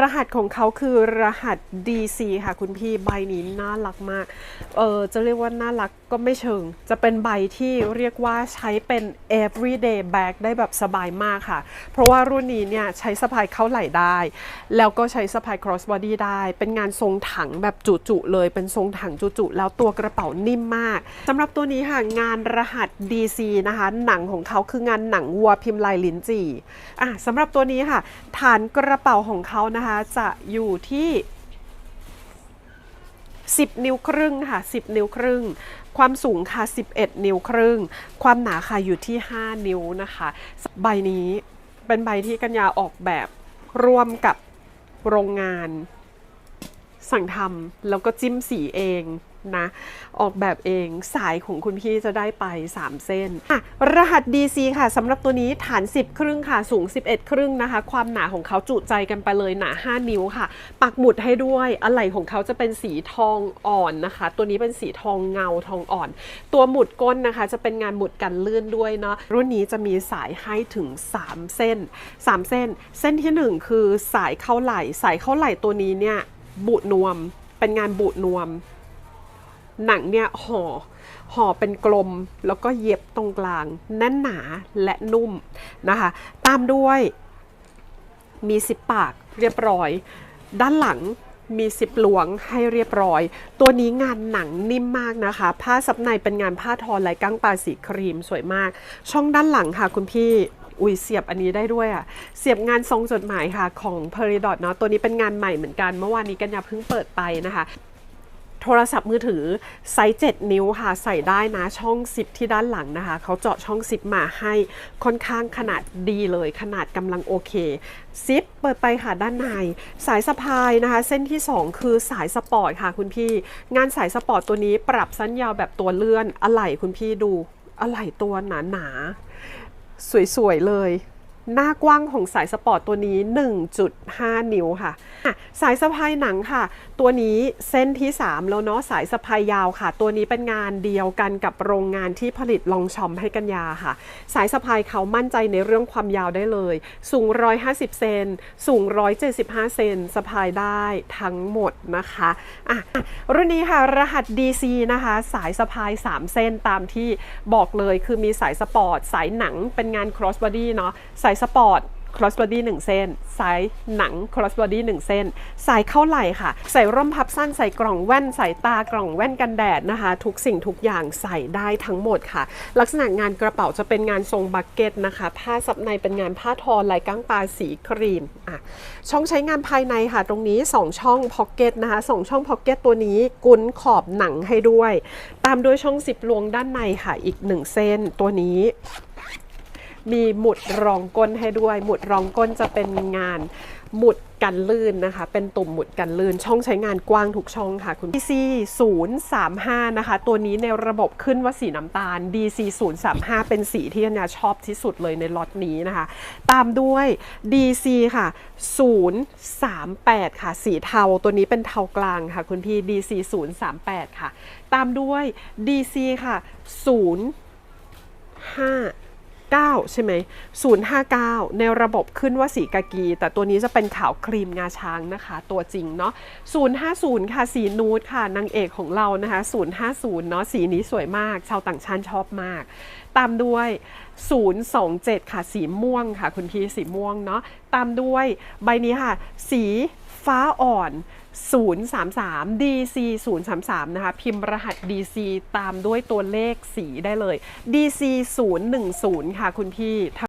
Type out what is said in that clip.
รหัสของเขาคือรหัส DC ค่ะคุณพี่ใบนี้น่ารักมาก เออจะเรียกว่าน่ารักก็ไม่เชิง จะเป็นใบที่เรียกว่าใช้เป็น everyday bag ได้แบบสบายมากค่ะ เพราะว่ารุ่นนี้เนี่ยใช้สะพายเข้าไหล่ได้ แล้วก็ใช้สะพาย cross body ได้ เป็นงานทรงถังแบบจุๆเลย เป็นทรงถังจุๆแล้วตัวกระเป๋านิ่มมากสำหรับตัวนี้ค่ะงานรหัส DC นะคะ หนังของเขาคืองานหนังวัวพิมพ์ลายลิ้นจี่อะสำหรับตัวนี้ค่ะ ฐานกระเป๋าของเขานะคะจะอยู่ที่ 10 นิ้วครึ่งค่ะ 10 นิ้วครึ่ง ความสูงค่ะ 11 นิ้วครึ่ง ความหนาค่ะอยู่ที่ 5 นิ้วนะคะ ใบนี้เป็นใบที่กัญญาออกแบบร่วมกับโรงงาน สั่งทำแล้วก็จิ้มสีเองนะ ออกแบบเองสายของคุณพี่จะได้ไป 3 เส้นอะรหัส DC ค่ะสำหรับตัวนี้ฐาน 10 ครึ่งค่ะ สูง 11 ครึ่งนะคะ ความหนาของเขาจุใจกันไปเลยหนา 5 นิ้วค่ะ ปักหมุดให้ด้วยอะไหล่ของเขาจะเป็นสีทองอ่อนนะคะ ตัวนี้เป็นสีทองเงาทองอ่อน ตัวหมุดก้นนะคะ จะเป็นงานหมุดกันลื่นด้วยเนาะรุ่นนี้จะมีสายให้ถึง 3 เส้น 3 เส้น เส้นทีหนึ่1 คือสายเข้าไหล่ สายเข้าไหล่ตัวนี้เนี่ย บุนวม เป็นงานบุนวม หนังเนี่ยห่อห่อเป็นกลมแล้วก็เย็บตรงกลางแน่นหนาและนุ่มนะคะ ตามด้วยมีสิบปากเรียบร้อย ด้านหลังมีสิบหลวงให้เรียบร้อย ตัวนี้งานหนังนิ่มมากนะคะ ผ้าซับในเป็นงานผ้าทอลายก้างปลาสีครีมสวยมาก ช่องด้านหลังค่ะคุณพี่ อุ้ยเสียบอันนี้ได้ด้วยอะ เสียบงานทรงจดหมายค่ะของ p e r i d o t เนาะตัวนี้เป็นงานใหม่เหมือนกัน เมื่อวานนี้กันยาเพิ่งเปิดไปนะคะโทรศัพท์มือถือไซส์ 7 นิ้วค่ะ ใส่ได้นะช่องซิปที่ด้านหลังนะคะ เขาเจาะช่องซิปมาให้ค่อนข้างขนาดดีเลยขนาดกำลังโอเคซิปเปิดไปค่ะด้านใน สายสะพายนะคะ เส้นที่ 2 คือสายสปอร์ตค่ะคุณพี่ งานสายสปอร์ตตัวนี้ปรับสั้นยาวแบบตัวเลื่อนอะไหล่คุณพี่ดูอะไหล่ตัวหนาหนา สวยๆเลย หน้ากว้างของสายสปอร์ตตัวนี้ 1.5 นิ้วค่ะ สายสะพายหนังค่ะ ตัวนี้เส้นที่ 3 แล้วเนาะสายสะพายยาวค่ะ ตัวนี้เป็นงานเดียวกันกับโรงงานที่ผลิตลองชอมให้กันยาค่ะ สายสะพายเขามั่นใจในเรื่องความยาวได้เลย สูง 150 เซนสูง 175 เซนสะพายได้ทั้งหมดนะคะอะอะรุ่นนี้ค่ะรหัส DC นะคะ สายสะพาย 3 เส้นตามที่บอกเลยคือมีสายสปอร์ต สายหนังเป็นงาน cross body เนาะสายสปอร์ต cross body 1 เส้น สายหนัง cross body 1 เส้น สายเข้าไหล่ค่ะ ใส่ร่มพับสั้น ใส่กล่องแว่น ใส่ตากล่องแว่นกันแดดนะคะ ทุกสิ่งทุกอย่างใส่ได้ทั้งหมดค่ะ ลักษณะงานกระเป๋าจะเป็นงานทรงบักเก็ตนะคะ ผ้าซับในเป็นงานผ้าทอลายก้างปลาสีครีมอะช่องใช้งานภายในค่ะ ตรงนี้ 2 ช่องพ็อกเก็ตนะคะสองช่องพ็อกเก็ตตัวนี้กุนขอบหนังให้ด้วย ตามด้วยช่องสิบลวงด้านในค่ะ อีก 1 เส้นตัวนี้ มีหมุดรองก้นให้ด้วย หมุดรองก้นจะเป็นงานหมุดกันลื่นนะคะ เป็นตุ่มหมุดกันลื่น ช่องใช้งานกว้างทุกช่องค่ะ คุณ DC 035 นะคะ ตัวนี้ในระบบขึ้นว่าสีน้ำตาล DC 035 เป็นสีที่อัญญาชอบที่สุดเลยในล็อตนี้นะคะ ตามด้วย DC ค่ะ 038 ค่ะ สีเทา ตัวนี้เป็นเทากลางค่ะ คุณพี่ DC 038 ค่ะ ตามด้วย DC ค่ะ 0 5 9 ใช่ไหม059 ในระบบขึ้นว่าสีกากี แต่ตัวนี้จะเป็นขาวครีมงาช้างนะคะ ตัวจริงเนาะ050 ค่ะ สีนูดค่ะ นางเอกของเรานะคะ 050 เนาะสีนี้สวยมาก ชาวต่างชาติชอบมาก ตามด้วย 027 ค่ะ สีม่วงค่ะ คุณพี่สีม่วงเนาะตามด้วยใบนี้ค่ะ สีฟ้าอ่อน 033 DC 033นะคะพิมพ์รหัส DC ตามด้วยตัวเลขสีได้เลย DC 010ค่ะคุณพี่